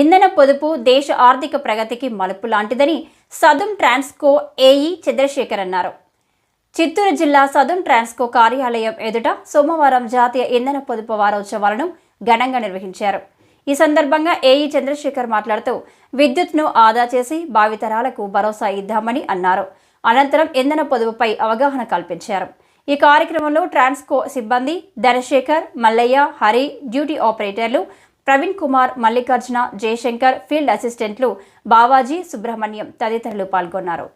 ఇంధన పొదుపు దేశ ఆర్థిక ప్రగతికి మలుపు లాంటిదని సదుం ట్రాన్స్కో ఏఈ చంద్రశేఖర్ అన్నారు. చిత్తూరు జిల్లా సదుం ట్రాన్స్కో కార్యాలయం ఎదుట సోమవారం జాతీయ ఇంధన పొదుపు వారోత్సవాలను ఘనంగా నిర్వహించారు. ఈ సందర్భంగా ఏఈ చంద్రశేఖర్ మాట్లాడుతూ విద్యుత్ను ఆదా చేసి భావితరాలకు భరోసా ఇద్దామని అన్నారు. అనంతరం ఇంధన పొదుపుపై అవగాహన కల్పించారు. ఈ కార్యక్రమంలో ట్రాన్స్కో సిబ్బంది ధనశేఖర్ మల్లయ్య హరి డ్యూటీ ఆపరేటర్లు ప్రవీణ్ కుమార్ మల్లికార్జున జయశంకర్ ఫీల్డ్ అసిస్టెంట్లు బావాజీ సుబ్రహ్మణ్యం తదితరులు పాల్గొన్నారు.